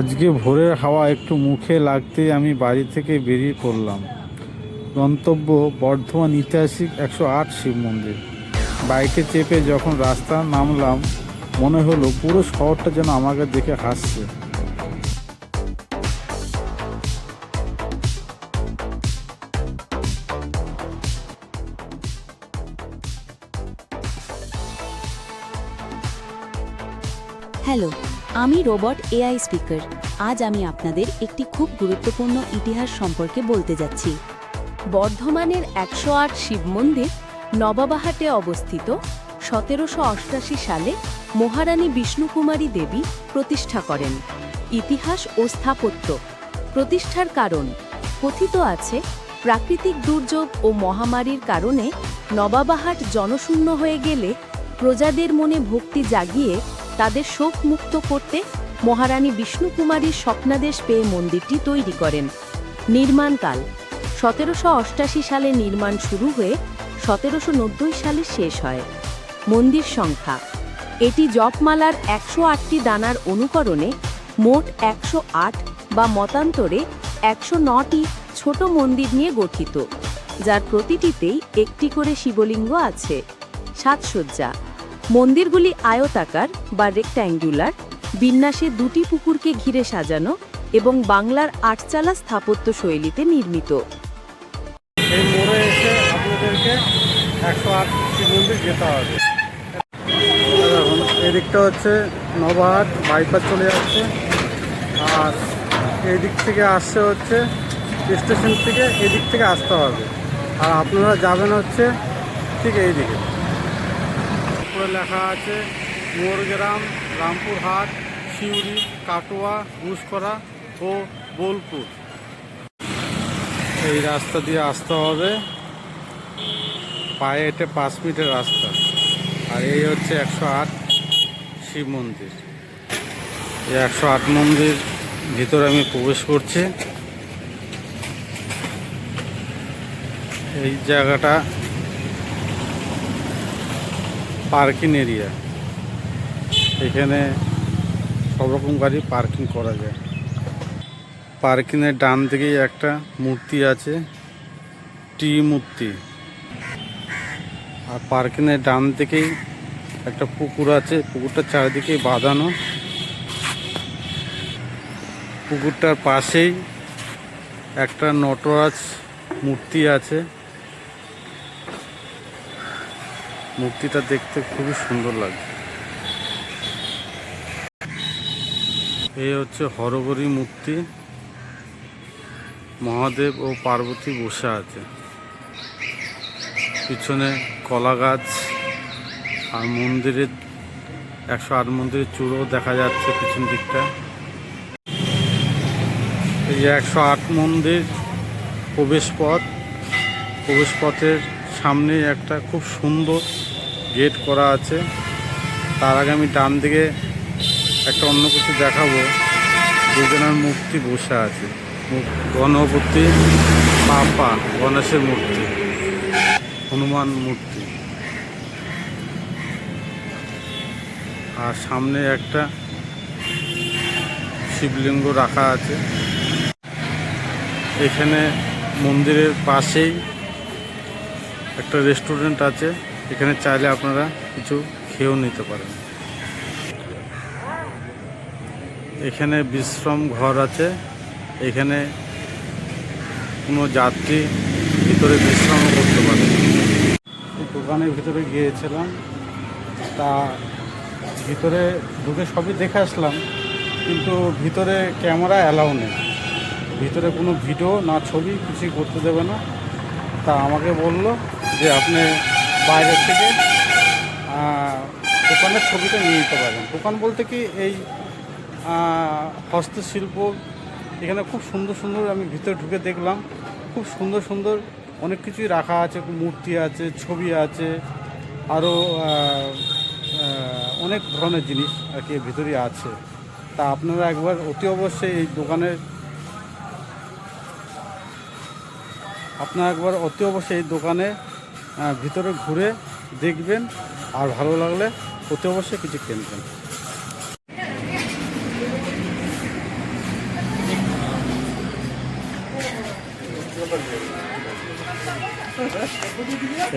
আজকে ভোরের হাওয়া একটু মুখে লাগতে আমি বাড়ি থেকে বেরিয়ে পড়লাম। গন্তব্য বর্ধমান ঐতিহাসিক একশো আট শিব মন্দির। বাইকে চেপে যখন রাস্তা নামলাম, মনে হলো পুরো শহরটা যেন আমাকে দেখে হাসছে। আমি রোবট এআই স্পিকার। আজ আমি আপনাদের একটি খুব গুরুত্বপূর্ণ ইতিহাস সম্পর্কে বলতে যাচ্ছি। বর্ধমানের একশো আট শিব মন্দির নবাবাহাটে অবস্থিত সতেরোশো অষ্টাশি সালে মহারানী বিষ্ণুকুমারী দেবী প্রতিষ্ঠা করেন। ইতিহাস ও স্থাপত্য প্রতিষ্ঠার কারণ কথিত আছে প্রাকৃতিক দুর্যোগ ও মহামারীর কারণে নবাবাহাট জনশূন্য হয়ে গেলে প্রজাদের মনে ভক্তি জাগিয়ে তাদের শোক মুক্ত করতে মহারানী বিষ্ণুকুমারীর স্বপ্নাদেশ পেয়ে মন্দিরটি তৈরি করেন। নির্মাণকাল সতেরোশো অষ্টাশি সালে নির্মাণ শুরু হয়ে সতেরোশো নব্বই সালে শেষ হয়। মন্দির সংখ্যা। এটি জপমালার একশো আটটি দানার অনুকরণে মোট একশো আট বা মতান্তরে একশো নটি ছোট মন্দির নিয়ে গঠিত, যার প্রতিটিতেই একটি করে শিবলিঙ্গ আছে। সাজসজ্জা। মন্দিরগুলি আয়তাকার বা রেক্ট্যাঙ্গুলার বিন্যাসে দুটি পুকুরকে ঘিরে সাজানো এবং বাংলার আটচালা স্থাপত্য শৈলীতে নির্মিত। একশো যেতে হবে। এদিকটা হচ্ছে নবাহাট, বাইপাস চলে যাচ্ছে। আর এই দিক থেকে আসছে হচ্ছে, স্টেশন থেকে এদিক থেকে আসতে হবে। আর আপনারা যাবেন হচ্ছে ঠিক এই দিকে উপরে লেখা আছে, মোরগ্রাম, রামপুরহাট, সিউড়ি, কাটোয়া ঘুষকরা ও বোলপুর। এই রাস্তা দিয়ে আসতে হবে। পায়ে হেঁটে পাঁচ মিনিটের রাস্তা। আর এই হচ্ছে একশো আট শিব মন্দির। এই একশো আট মন্দির ভিতরে আমি প্রবেশ করছি। এই জায়গাটা পার্কিং এরিয়া। এখানে সব রকম গাড়ি পার্কিং করা যায়। পার্কিংয়ের ডান দিকেই একটা মূর্তি আছে, টি মূর্তি। আর পার্কিংয়ের ডান দিকেই একটা পুকুর আছে, পুকুরটার চারিদিকেই বাঁধানো। পুকুরটার পাশেই একটা নটরাজ মূর্তি আছে। মূর্তিটা দেখতে খুবই সুন্দর লাগে এই হচ্ছে হরগরি মূর্তি। মহাদেব ও পার্বতী বসে আছে। পিছনে কলা গাছ আর মন্দিরের একশো আট মন্দিরের চূড়ো দেখা যাচ্ছে পিছন দিকটা। এই একশো আট মন্দির প্রবেশ পথ প্রবেশ পথের সামনে একটা খুব সুন্দর গেট করা আছে। তার আগে আমি ডান দিকে একটা অন্য কিছু দেখাবো। দুজনের মূর্তি বসে আছে। গণপতি, পাপা, গণেশের মূর্তি, হনুমান মূর্তি। আর সামনে একটা শিবলিঙ্গ রাখা আছে। এখানে মন্দিরের পাশেই একটা রেস্টুরেন্ট আছে। এখানে চাইলে আপনারা কিছু খেয়েও নিতে পারেন। এখানে বিশ্রাম ঘর আছে। এখানে কোনো যাত্রী ভিতরে বিশ্রামও করতে পারে। দোকানের ভিতরে গিয়েছিলাম। তা ভিতরে ঢুকে সবই দেখে আসলাম, কিন্তু ভিতরে ক্যামেরা অ্যালাউ নেই। ভিতরে কোনো ভিডিও না ছবি কিছুই করতে দেবে না। তা আমাকে বলল যে আপনি বাইরে থেকে দোকানের ছবিটা নিয়ে নিতে পারেন দোকান বলতে কি এই হস্তশিল্প, এখানে খুব সুন্দর সুন্দর আমি ভিতরে ঢুকে দেখলাম। খুব সুন্দর সুন্দর অনেক কিছুই রাখা আছে, মূর্তি আছে, ছবি আছে আরও অনেক ধরনের জিনিস আর কি ভিতরে আছে। তা আপনারা একবার অতি অবশ্যই এই দোকানের আপনারা একবার অতি অবশ্যই এই দোকানে ভিতরে ঘুরে দেখবেন আর ভালো লাগলে অতি অবশ্যই কিছু কিনবেন।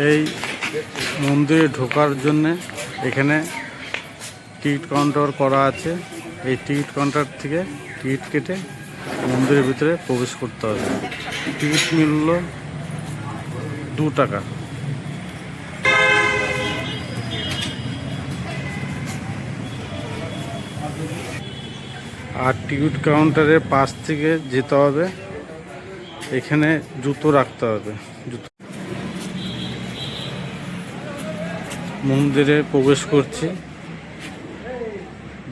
এই মন্দিরে ঢোকার জন্যে এখানে টিকিট কাউন্টার করা আছে। এই টিকিট কাউন্টার থেকে টিকিট কেটে মন্দিরের ভিতরে প্রবেশ করতে হবে। টিকিট মূল্য দু টাকা। আর টিকিট কাউন্টারের পাশ থেকে যেতে হবে। এখানে জুতো রাখতে হবে। জুতো মন্দিরে প্রবেশ করছি।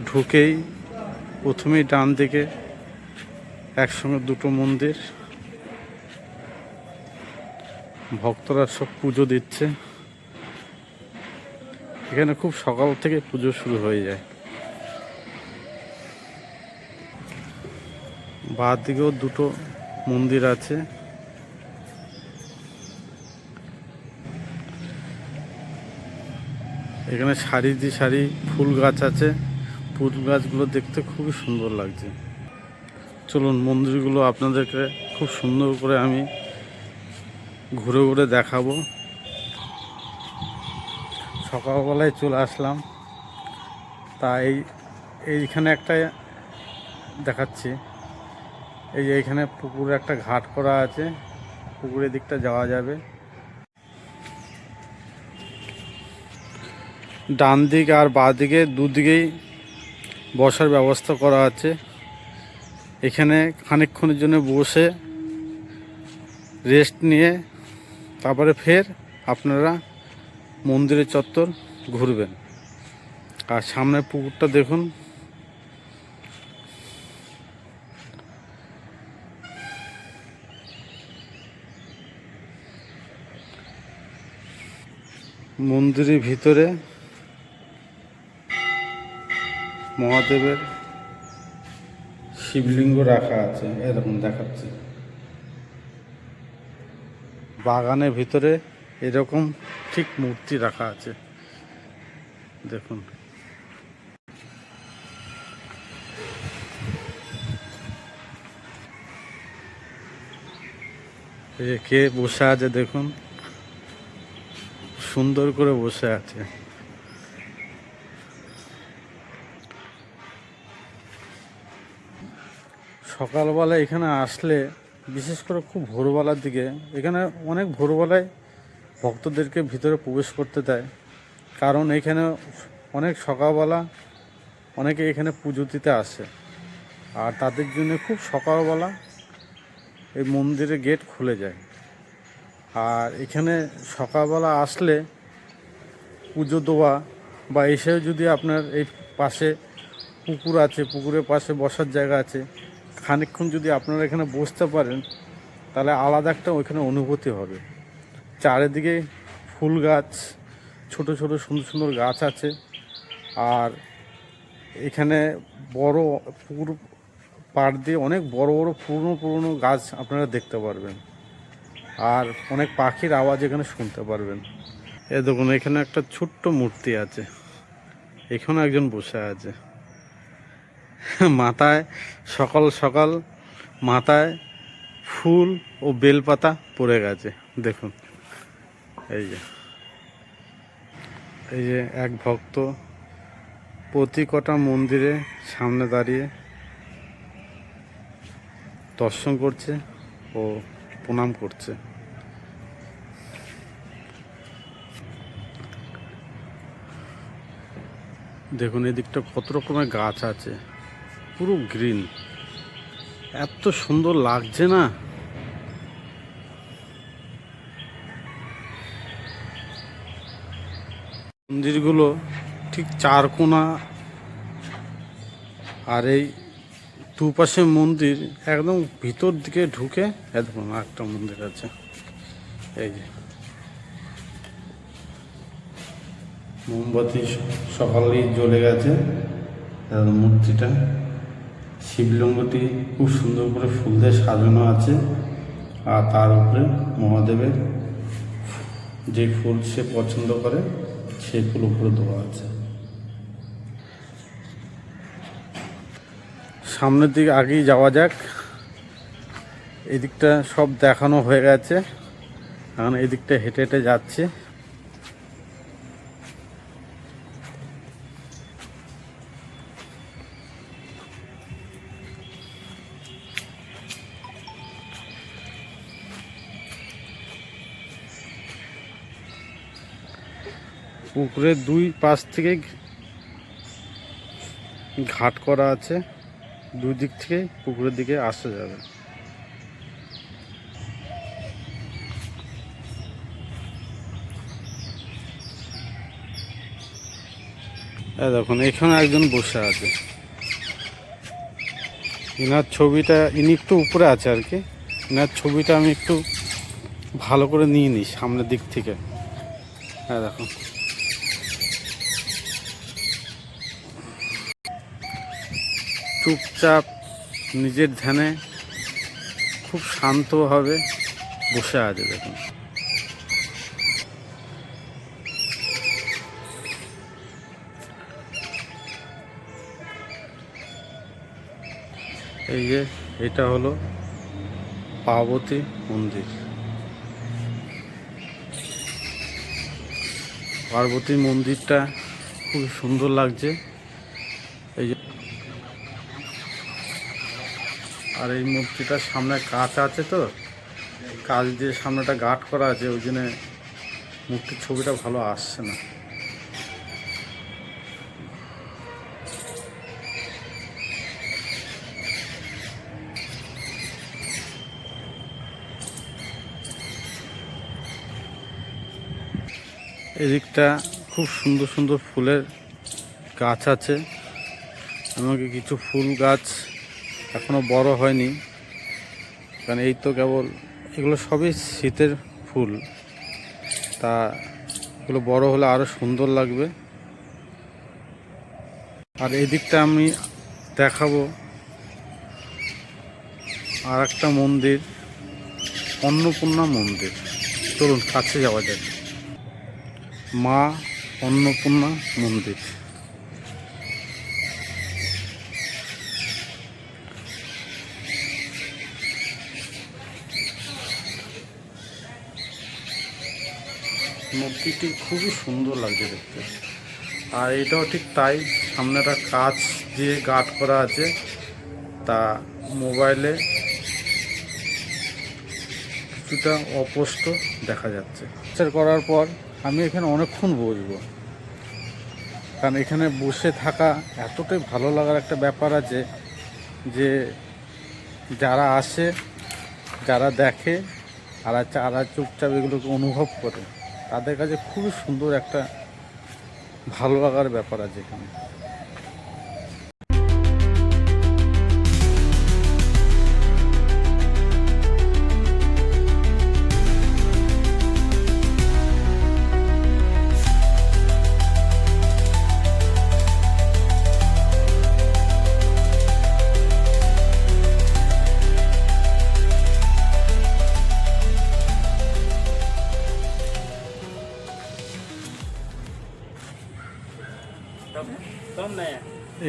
ঢুকেই প্রথমেই ডান দিকে একসঙ্গে দুটো মন্দির। ভক্তরা সব পুজো দিচ্ছে। এখানে খুব সকাল থেকে পুজো শুরু হয়ে যায়। বাঁ দিকেও দুটো মন্দির আছে। এখানে সারি দি সারি ফুল গাছ আছে। ফুল গাছগুলো দেখতে খুবই সুন্দর লাগছে। চলুন মন্দিরগুলো আপনাদেরকে খুব সুন্দর করে আমি ঘুরে ঘুরে দেখাবো। সকালবেলায় চলে আসলাম। তাই এইখানে একটা দেখাচ্ছি। এই যে এখানে পুকুরে একটা ঘাট করা আছে, পুকুরের দিকটা যাওয়া যাবে। ডান দিক আর বাঁ দিকে দুদিকেই বসার ব্যবস্থা করা আছে। এখানে খানিকক্ষণের জন্য বসে রেস্ট নিয়ে তারপরে ফের আপনারা মন্দিরের চত্বর ঘুরবেন। আর সামনে পুকুরটা দেখুন মন্দিরের ভিতরে মহাদেবের শিবলিঙ্গ রাখা আছে, এরকম দেখাচ্ছে। বাগানের ভিতরে এরকম ঠিক মূর্তি রাখা আছে। দেখুন। কে বসে আছে দেখুন। সুন্দর করে বসে আছে। সকালবেলা এখানে আসলে, বিশেষ করে খুব ভোরবেলার দিকে, এখানে অনেক ভোরবেলায় ভক্তদেরকে ভিতরে প্রবেশ করতে দেয়। কারণ এখানে অনেক সকালবেলা অনেকে এখানে পুজো দিতে আসে। আর তাদের জন্য খুব সকালবেলা এই মন্দিরের গেট খুলে যায়। আর এখানে সকালবেলা আসলে পুজো দেওয়া বা এসেও যদি আপনার এই পাশে পুকুর আছে, পুকুরের পাশে বসার জায়গা আছে, খানিকক্ষণ যদি আপনারা এখানে বসতে পারেন, তাহলে আলাদা একটা ওইখানে অনুভূতি হবে। চারিদিকে ফুল গাছ, ছোট ছোট, সুন্দর সুন্দর গাছ আছে। আর এখানে বড় পুকুর পাড় দিয়ে অনেক বড় বড়, পুরনো পুরনো গাছ আপনারা দেখতে পারবেন। আর অনেক পাখির আওয়াজ এখানে শুনতে পারবেন। এ দেখুন, এখানে একটা ছোট্ট মূর্তি আছে। এখানে একজন বসে আছে। মাথায় সকাল সকাল মাথায় ফুল ও বেলপাতা পড়ে গেছে। দেখুন, এই যে এই যে এক ভক্ত প্রতি কটা মন্দিরে সামনে দাঁড়িয়ে দর্শন করছে ও প্রণাম করছে। দেখুন এদিকটা কত রকমের গাছ আছে। পুরো গ্রিন। এত সুন্দর লাগছে না? মন্দিরগুলো ঠিক চার কোনা। আর এই দুপাশে মন্দির একদম ভিতর দিকে ঢুকে একদম একটা মন্দির আছে। এই যে। মোমবাতি সকালেই জ্বলে গেছে মূর্তিটা। শিবলিঙ্গটি খুব সুন্দর করে ফুল দিয়ে সাজানো আছে, আর তার উপরে মহাদেবের যে ফুল সে পছন্দ করে সেই ফুল উপরে দেওয়া আছে। সামনের দিকে আগেই যাওয়া যাক। এদিকটা সব দেখানো হয়ে গেছে। এখন এদিকটা হেঁটে হেঁটে যাচ্ছে। পুকুরের দুই পাশ থেকে ঘাট করা আছে। দুই দিক থেকে পুকুরের দিকে আসা যাবে। দেখুন, এখানে একজন বসে আছে। এনার ছবিটা, ইনি একটু উপরে আছে আর কি। এনার ছবিটা আমি একটু ভালো করে নিয়ে নিই সামনের দিক থেকে। হ্যাঁ দেখুন। চুপচাপ নিজের ধ্যানে খুব শান্তভাবে বসে আছে দেখুন। এই যে, এটা হলো পার্বতী মন্দির। পার্বতী মন্দিরটা খুব সুন্দর লাগছে। এই যে আর এই মূর্তিটার সামনে কাঁচ আছে তো। কাজ দিয়ে সামনেটা গাঠ করা আছে, ওই জন্য মূর্তির ছবিটা ভালো আসছে না। এদিকটা খুব সুন্দর সুন্দর ফুলের গাছ আছে। আমাকে কিছু ফুল গাছ এখনও বড় হয়নি। কারণ এই তো কেবল এগুলো সবই শীতের ফুল। তা এগুলো বড় হলে আরও সুন্দর লাগবে। আর এই দিকটা আমি দেখাবো। আর একটা মন্দির, অন্নপূর্ণা মন্দির। চলুন, কাছে যাওয়া যাক। মা অন্নপূর্ণা মন্দির। মূর্তিটি খুবই সুন্দর লাগছে দেখতে। আর এটাও ঠিক তাই, সামনে একটা কাচ দিয়ে গার্ড করা আছে, তা মোবাইলে কিছুটা অস্পষ্ট দেখা যাচ্ছে। করার পর আমি এখানে অনেকক্ষণ বসবো। কারণ এখানে বসে থাকা এতটাই ভালো লাগার একটা ব্যাপার আছে যে, যারা আসে, যারা দেখে আর যারা চুপচাপ এগুলোকে অনুভব করে। তাদের কাছে খুবই সুন্দর একটা ভালো লাগার ব্যাপার আছে এখানে।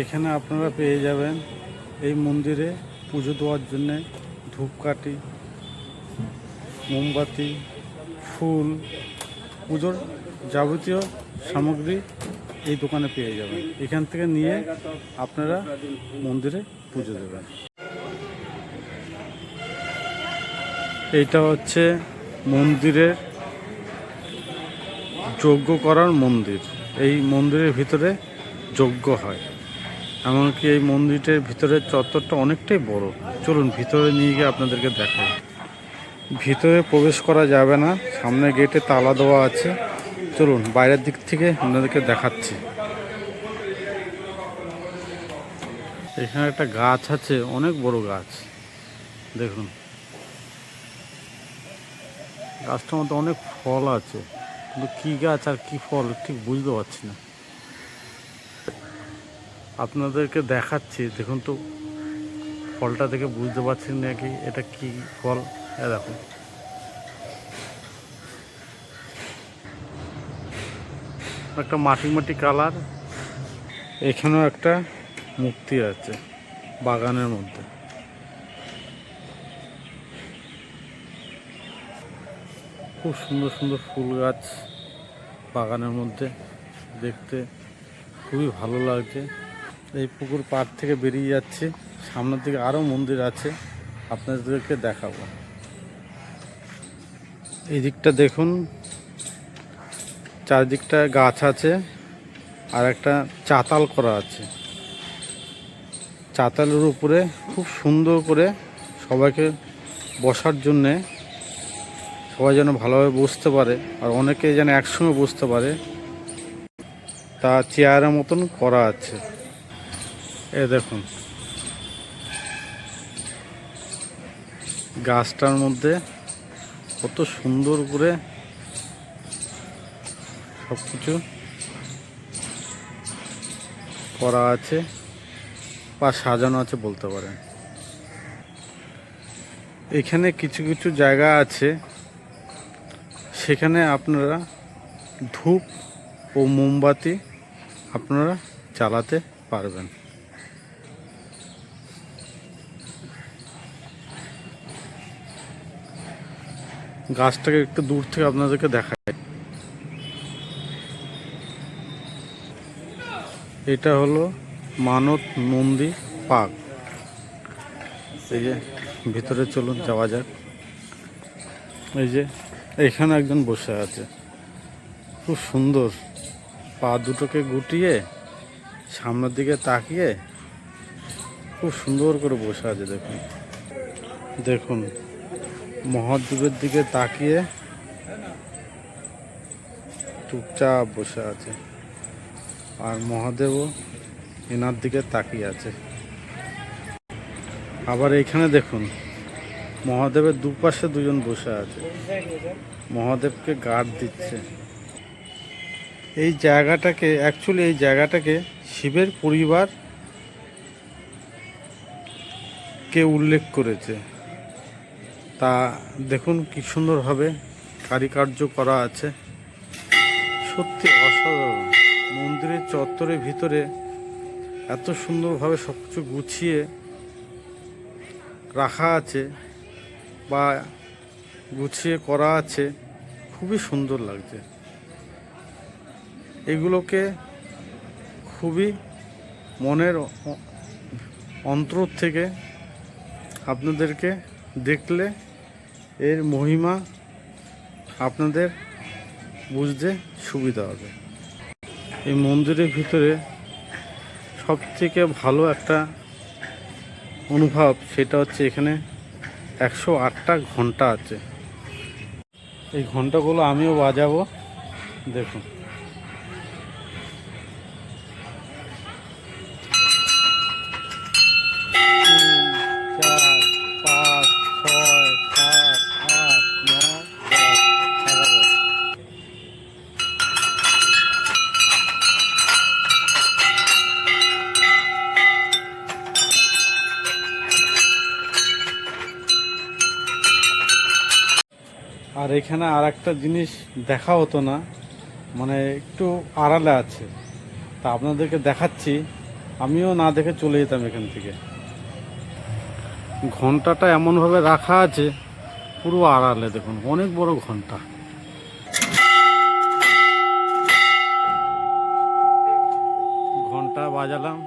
এখানে আপনারা পেয়ে যাবেন এই মন্দিরে পুজো দেওয়ার জন্যে ধূপকাঠি, মোমবাতি, ফুল, পুজোর যাবতীয় সামগ্রী এই দোকানে পেয়ে যাবেন। এখান থেকে নিয়ে আপনারা মন্দিরে পুজো দেবেন। এইটা হচ্ছে মন্দিরের যজ্ঞ করার মন্দির। এই মন্দিরের ভিতরে যজ্ঞ হয়। এমনকি এই মন্দিরের ভিতরের চত্বরটা অনেকটাই বড়। চলুন ভিতরে নিয়ে গিয়ে আপনাদেরকে দেখাই। ভিতরে প্রবেশ করা যাবে না, সামনে গেটে তালা দেওয়া আছে। চলুন বাইরের দিক থেকে আপনাদেরকে দেখাচ্ছি। এখানে একটা গাছ আছে, অনেক বড় গাছ। দেখুন। গাছটার মধ্যে অনেক ফল আছে। কিন্তু কী গাছ আর কী ফল, ঠিক বুঝতে পারছি না। আপনাদেরকে দেখাচ্ছি, দেখুন তো, ফলটা দেখে বুঝতে পারছেন নাকি এটা কি ফল? দেখুন। একটা মাটি মাটি কালার, এখানেও একটা মূর্তি আছে, বাগানের মধ্যে। খুব সুন্দর সুন্দর ফুল গাছ বাগানের মধ্যে, দেখতে খুবই ভালো লাগছে। এই পুকুর পাড় থেকে বেরিয়ে যাচ্ছে। সামনের দিকে আরও মন্দির আছে। আপনাদেরকে দেখাবো। এই দিকটা দেখুন। চারদিকটা গাছ আছে আর একটা চাতাল করা আছে। চাতালের উপরে খুব সুন্দর করে সবাইকে বসার জন্যে সবাই যেন ভালোভাবে বসতে পারে আর অনেকে যেন একসঙ্গে বসতে পারে। তা চেয়ারের মতন করা আছে। এ দেখুন। গাছটার মধ্যে কত সুন্দর করে সব কিছু করা আছে বা সাজানো আছে বলতে পারেন। এখানে কিছু কিছু জায়গা আছে। সেখানে আপনারা ধূপ ও মোমবাতি আপনারা চালাতে পারবেন। গাছটাকে একটু দূর থেকে আপনাদেরকে দেখায় এটা হলো মানত নন্দী পার্ক। এই যে, ভিতরে চলুন যাওয়া যাক। এই যে, এখানে একজন বসে আছে। খুব সুন্দর। পা দুটোকে গুটিয়ে সামনের দিকে তাকিয়ে খুব সুন্দর করে বসে আছে, দেখুন। দেখুন মহাদ্বীপের দিকে তাকিয়ে চুপচাপ বসে আছে। আর মহাদেবও এনার দিকে তাকিয়ে আছে। আবার এইখানে দেখুন, মহাদেবের দুপাশে দুজন বসে আছে। মহাদেবকে গার্ড দিচ্ছে। এই জায়গাটাকে অ্যাকচুয়ালি এই জায়গাটাকে শিবের পরিবার কে উল্লেখ করেছে। তা দেখুন কি সুন্দরভাবে কারিকার্য করা আছে। সত্যি অসাধারণ। মন্দিরের চত্বরের ভিতরে এত সুন্দরভাবে সব কিছু গুছিয়ে রাখা আছে বা গুছিয়ে করা আছে, খুবই সুন্দর লাগছে। এগুলোকে খুবই মনের অন্তর থেকে আপনাদেরকে দেখলে এর মহিমা আপনাদের বুঝতে সুবিধা হবে। এই মন্দিরের ভিতরে সবথেকে ভালো একটা অনুভব সেটা হচ্ছে এখানে একশো আটটা ঘণ্টা আছে। এই ঘন্টাগুলো আমিও বাজাবো। দেখুন। এখানে আর একটা জিনিস দেখা হতো না মানে একটু আড়ালে আছে। তা আপনাদেরকে দেখাচ্ছি, আমিও না দেখে চলে যেতাম এখান থেকে। ঘন্টাটা এমনভাবে রাখা আছে, পুরো আড়ালে দেখুন, অনেক বড় ঘণ্টা। ঘণ্টা বাজালাম।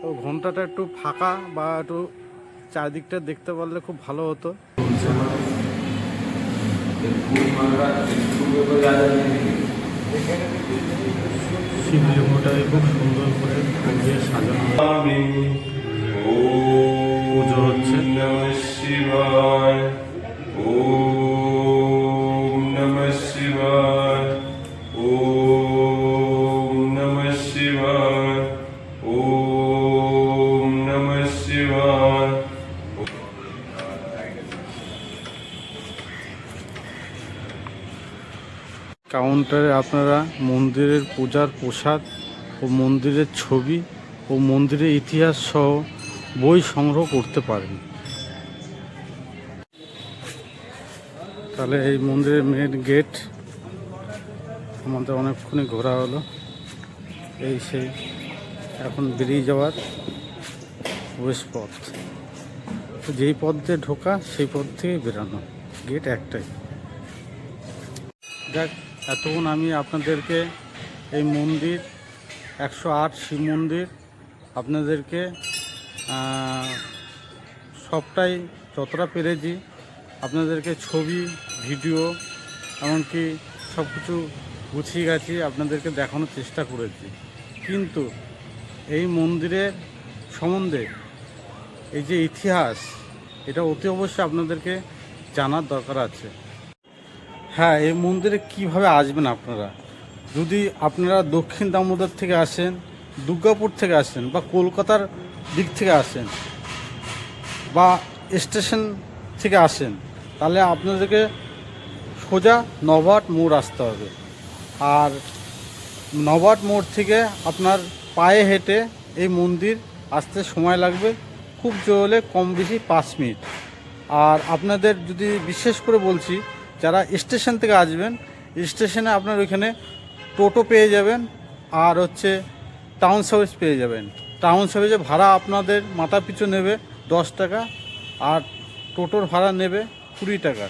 তো ঘন্টাটা একটু ফাঁকা বা একটু চারদিকটা দেখতে পারলে খুব ভালো হতো। শিবলিঙ্গটাকে খুব সুন্দর করে ফুল দিয়ে সাজানো পুজো হচ্ছে। শিবায় ও নম শিবায়। কাউন্টারে আপনারা মন্দিরের পূজার প্রসাদ ও মন্দিরের ছবি ও মন্দিরের ইতিহাস সহ বই সংগ্রহ করতে পারেন। তাহলে এই মন্দিরের মেন গেট আমাদের অনেকক্ষণই ঘোরা হলো। এই সেই এখন বেরিয়ে যাওয়ার ওয়েস্ট পথ। যেই পথ দিয়ে ঢোকা সেই পথ থেকে বেরানো। গেট একটাই। দেখ এতক্ষণ আমি আপনাদেরকে এই মন্দির, একশো আট শিব মন্দির, আপনাদেরকে সবটাই যতটা পেরেছি, আপনাদেরকে ছবি, ভিডিও, এমনকি সব কিছু গুছিয়ে গেছি আপনাদেরকে দেখানোর চেষ্টা করেছি। কিন্তু এই মন্দিরের সম্বন্ধে এই যে ইতিহাস, এটা অতি অবশ্যই আপনাদেরকে জানার দরকার আছে। হ্যাঁ এই মন্দিরে কীভাবে আসবেন আপনারা? যদি আপনারা দক্ষিণ দামোদর থেকে আসেন, দুর্গাপুর থেকে আসেন বা কলকাতার দিক থেকে আসেন বা স্টেশন থেকে আসেন, তাহলে আপনাদেরকে সোজা নবাট মোড় আসতে হবে। আর নবাট মোড় থেকে আপনার পায়ে হেঁটে এই মন্দির আসতে সময় লাগবে খুব জোর কম বেশি পাঁচ মিনিট। আর আপনাদের যদি বিশেষ করে বলছি যারা স্টেশন থেকে আসবেন, স্টেশনে আপনার ওইখানে টোটো পেয়ে যাবেন আর হচ্ছে টাউন সার্ভিস পেয়ে যাবেন। টাউন সার্ভিসে ভাড়া আপনাদের মাথা পিছু নেবে দশ টাকা আর টোটোর ভাড়া নেবে কুড়ি টাকা।